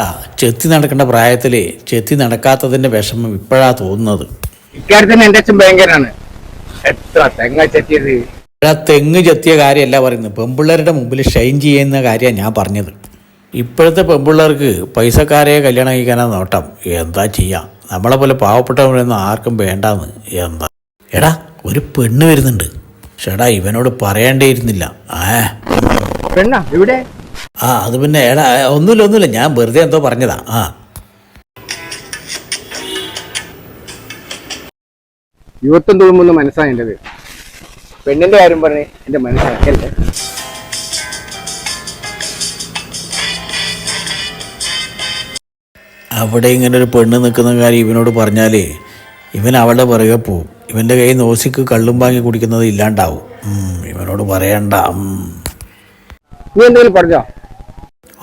ആ ചെത്തി നടക്കേണ്ട പ്രായത്തിൽ ചെത്തി നടക്കാത്തതിന്റെ വിഷമം ഇപ്പോഴാ തോന്നുന്നത്. ഇക്കാര്യത്തിന് എന്റെ അച്ഛൻ ഭയങ്കരാണ് എത്ര തെങ്ങ ചെത്തിയത്? ആ തെങ്ങ് ചെത്തിയ കാര്യമല്ല പറയുന്നത്. പെമ്പിള്ളേരുടെ മുമ്പിൽ ഷൈൻ ചെയ്യുന്ന കാര്യമാണ് ഞാൻ പറഞ്ഞത്. ഇപ്പോഴത്തെ പെമ്പിള്ളേർക്ക് പൈസക്കാരെ കല്യാണം കഴിക്കാനാ നോട്ടം. എന്താ ചെയ്യാം? നമ്മളെ പോലെ പാവപ്പെട്ടവരൊന്നും ആർക്കും വേണ്ടാന്ന്. എന്താ? എടാ ഒരു പെണ്ണ് വരുന്നുണ്ട്. ചേടാ ഇവനോട് പറയേണ്ടിയിരുന്നില്ല. ആ പെണ്ണ? ഇവിടെ ആ അത് പിന്നെ എടാ ഒന്നുമില്ല ഒന്നുമില്ല. ഞാൻ വെറുതെ എന്തോ പറഞ്ഞതാ. ആ. യുവത്വം തോന്നുമ്പോൾ മനസ്സാണ് എന്റേത് പെണ്ണിന്റെ കാര്യം പറഞ്ഞ് എന്റെ മനസ്സിലാക്കല്ലേ അവിടെ ഇങ്ങനെ ഒരു പെണ്ണ് നിൽക്കുന്ന കാര്യം ഇവനോട് പറഞ്ഞാലേ ഇവൻ അവളുടെ പിറകെ പോവും. ഇവന്റെ കയ്യിൽ നോസിക്ക് കള്ളും വാങ്ങി കുടിക്കുന്നത് ഇല്ലാണ്ടാവും. ഉം, ഇവനോട് പറയണ്ട. ഉം. നീ എന്തെങ്കിലും പറഞ്ഞോ?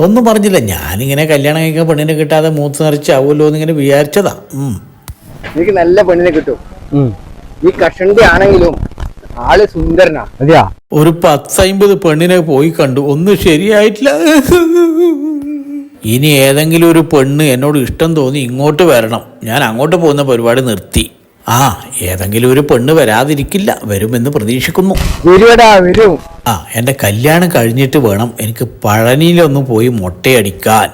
ഒന്നും പറഞ്ഞില്ല. ഞാനിങ്ങനെ കല്യാണം കഴിക്കാൻ പെണ്ണിനെ കിട്ടാതെ മൂത്ത് നിറച്ചാവുമല്ലോ എന്നിങ്ങനെ വിചാരിച്ചതാ. എനിക്ക് നല്ല പെണ്ണിനെ കിട്ടും. ഈ കഷണ്ടി ആണെങ്കിലും ആൾ സുന്ദരനാ. അതെയാ? ഒരു പത്തമ്പത് പെണ്ണിനെ പോയി കണ്ടു. ഒന്നും ശരിയായിട്ടില്ല. ഇനി ഏതെങ്കിലും ഒരു പെണ്ണ് എന്നോട് ഇഷ്ടം തോന്നി ഇങ്ങോട്ട് വരണം. ഞാൻ അങ്ങോട്ട് പോകുന്ന പരിപാടി നിർത്തി. ആ ഏതെങ്കിലും ഒരു പെണ്ണ് വരാതിരിക്കില്ല വരുമെന്ന് പ്രതീക്ഷിക്കുന്നു. വരുവടാ വരും. ആ എന്റെ കല്യാണം കഴിഞ്ഞിട്ട് വേണം എനിക്ക് പഴനിയിലൊന്ന് പോയി മുട്ടയടിക്കാൻ.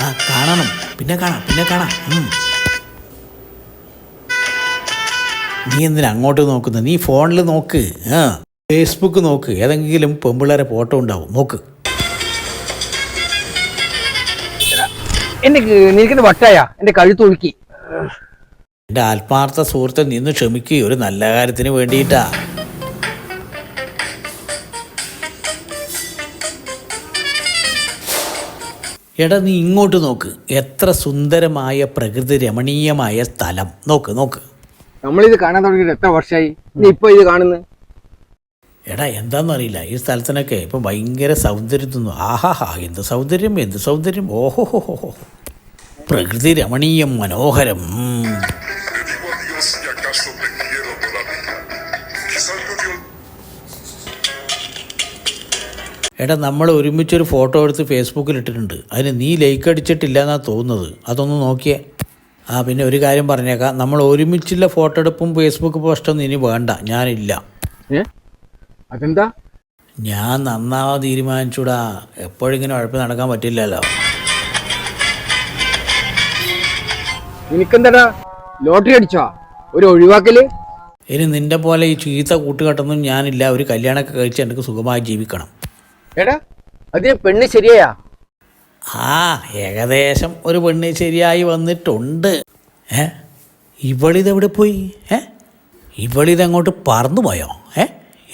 ആ കാണണം. പിന്നെ കാണാം പിന്നെ കാണാം. ഉം. നീ എന്തിനാ അങ്ങോട്ട് നോക്കുന്നത്? നീ ഫോണിൽ നോക്ക്. ആ. ഫേസ്ബുക്ക് നോക്ക്. ഏതെങ്കിലും പെമ്പിള്ളേരെ ഫോട്ടോ ഉണ്ടാവും. നോക്ക്. നിനക്കുന്ന വട്ടായ എന്റെ കഴുത്ത് ഒഴുക്കി. എന്റെ ആത്മാർത്ഥ സുഹൃത്തെ നിന്ന് ക്ഷമിക്കുക ഒരു നല്ല കാര്യത്തിന് വേണ്ടിയിട്ടാ. എടാ നീ ഇങ്ങോട്ട് നോക്ക്. എത്ര സുന്ദരമായ പ്രകൃതി രമണീയമായ സ്ഥലം. നോക്ക് നോക്ക്. നമ്മളിത് കാണാൻ തുടങ്ങിയിട്ട് എത്ര വർഷമായി നീ ഇപ്പൊ ഇത് കാണുന്നു? എടാ എന്താണെന്നറിയില്ല ഈ സ്ഥലത്തിനൊക്കെ ഇപ്പം ഭയങ്കര സൗന്ദര്യം തന്നു ആഹാഹാ എന്ത് സൗന്ദര്യം എന്ത് സൗന്ദര്യം. ഓഹോ ഹോ ഹോ ഹോ പ്രകൃതി രമണീയം മനോഹരം. എടാ നമ്മൾ ഒരുമിച്ചൊരു ഫോട്ടോ എടുത്ത് ഫേസ്ബുക്കിൽ ഇട്ടിട്ടുണ്ട്. അതിന് നീ ലൈക്ക് അടിച്ചിട്ടില്ല എന്നാ തോന്നുന്നത്. അതൊന്ന് നോക്കിയേ. ആ പിന്നെ ഒരു കാര്യം പറഞ്ഞേക്കാം. നമ്മൾ ഒരുമിച്ചുള്ള ഫോട്ടോ എടുപ്പും ഫേസ്ബുക്ക് പോസ്റ്റൊന്നും ഇനി വേണ്ട. ഞാനില്ല. അതെന്താ? ഞാൻ നന്നാവാൻ തീരുമാനിച്ചൂടാ. എപ്പോഴിങ്ങനെ ഉഴപ്പ് നടക്കാൻ പറ്റില്ലല്ലോ. എനിക്കെന്താടാ ലോട്ടറി അടിച്ചോ? ഒരു ഒഴിവാക്കൽ? ഇനി നിന്റെ പോലെ ഈ ചീത്ത കൂട്ടുകെട്ടൊന്നും ഞാനില്ല. ഒരു കല്യാണമൊക്കെ കഴിച്ച് എനിക്ക് സുഖമായി ജീവിക്കണം. എടാ അതിന് പെണ്ണ് ശരിയായാ? ആ ഏകദേശം ഒരു പെണ്ണ് ശരിയായി വന്നിട്ടുണ്ട്. ഏ? ഇവളിതെവിടെ പോയി? ഏ? ഇവളിതങ്ങോട്ട് പറന്നു പോയോ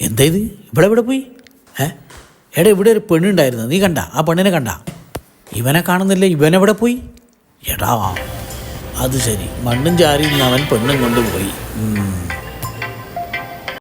എന്താ ഇത്? ഇവിടെ ഇവിടെ പോയി? ഏ? എടാ ഇവിടെ ഒരു പെണ്ണുണ്ടായിരുന്നു. നീ കണ്ട? ആ പെണ്ണിനെ കണ്ട? ഇവനെ കാണുന്നില്ല? ഇവനെവിടെ പോയി? എടാ അത് ശരി. മണ്ണും ചാരി അവൻ പെണ്ണും കൊണ്ടുപോയി.